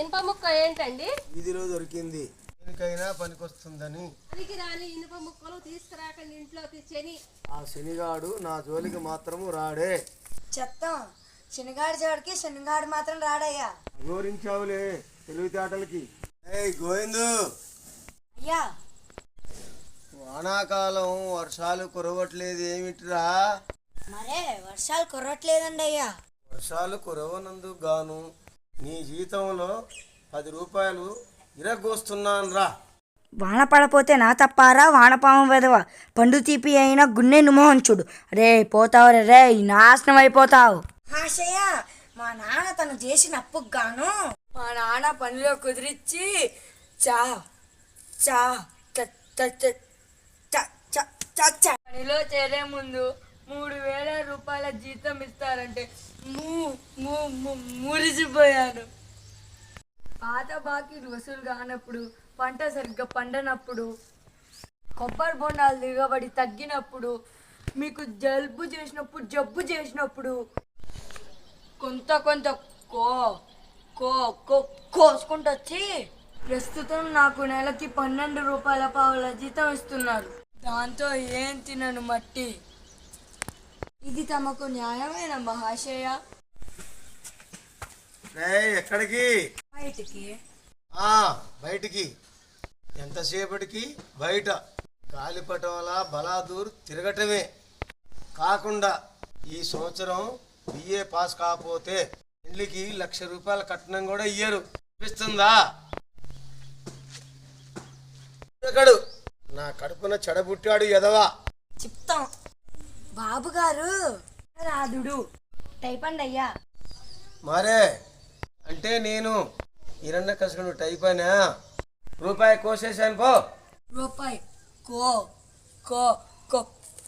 ఇనుప ముక్క ఏంటండి? వీధిలో దొరికింది. దేనికైనా పనికొస్తుందని. పనికి రాని ఇనుప ముక్కలు తీసుకురాకండి ఇంట్లోకి శని. ఆ శనిగాడు నా జోలికి మాత్రము రాడే. చెప్తాం. శనిగాడి చోడికి శనిగాడు మాత్రం రాడయ్యా. గోరించావులే తెలివితేటలకి. ఏయ్ గోవిందు! అయ్యా. వానాకాలం వర్షాలు కురవట్లేదు ఏమిటిరా? మరే వర్షాలు కురవట్లేదండి అయ్యా. వర్షాలు కురవనందుకు గాను నీ జీతంలో పది రూపాయలు ఇరగోస్తున్నాను రా వాన పడపోతే నా తప్పారా వానపాము వెదవ పండు తీపి అయినా గున్నె నుమోహంచుడు రే పోతావు రే రే నాశనం అయిపోతావు ఆశయ్య మా నాన్న తను చేసిన అప్పుకు గాను మా నాన్న పనిలో కుదిరిచ్చి చా చా చ- చ- చ- చ- చ- చ- చ- పనిలో చేరే ముందు రూపాయల జీతం ఇస్తారంటే ము- ము- మురిసిపోయాను. పాత బాకీ వసూలు కానప్పుడు పంట సరిగ్గా పండనప్పుడు కొబ్బరి బొండాలు దిగబడి తగ్గినప్పుడు మీకు జలుబు చేసినప్పుడు జబ్బు చేసినప్పుడు కొంత కొంత కో కో కో కోసుకుంటూ వచ్చి ప్రస్తుతం నాకు నెలకి పన్నెండు రూపాయల పావుల జీతం ఇస్తున్నారు. దాంతో ఏం తినను మట్టి? ఇది తమకు న్యాయమైన మహాశయ. ఎక్కడికి? బయటికి. ఆ బయటికి. ఎంతసేపటికి? బయట. గాలిపటం అలా బలాదూర్ తిరగటమే. కాకుండా ఈ సంవత్సరం బిఏ పాస్ కాకపోతే పెళ్ళికి లక్ష రూపాయల కట్నం కూడా ఇయ్యరు. ఎక్కడు నా కడుపున చెడబుట్టాడు ఎదవా బాబు గారు రాదుడు టైపండి అయ్యా మరే అంటే నేను ఇరన్న కసుకుని టైప్ అయినా రూపాయి కోసేసాను పో. రూపాయి. కో కో కో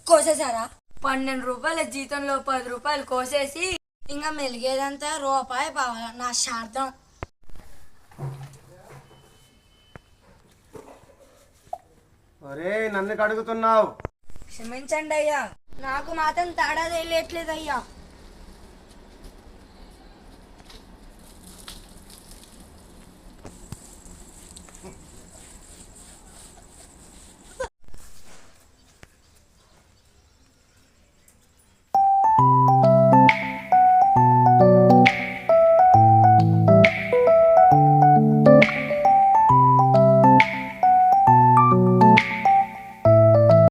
కోసేసారా పన్నెండు రూపాయల జీతంలో పది రూపాయలు కోసేసి ఇంకా మెలిగేదంతా రూపాయి పావాల నా శార్థం. ఒరే నన్ను కడుగుతున్నావు. క్షమించండి అయ్యా నాకు మాత్రం తేడా తెలియట్లేదు అయ్యా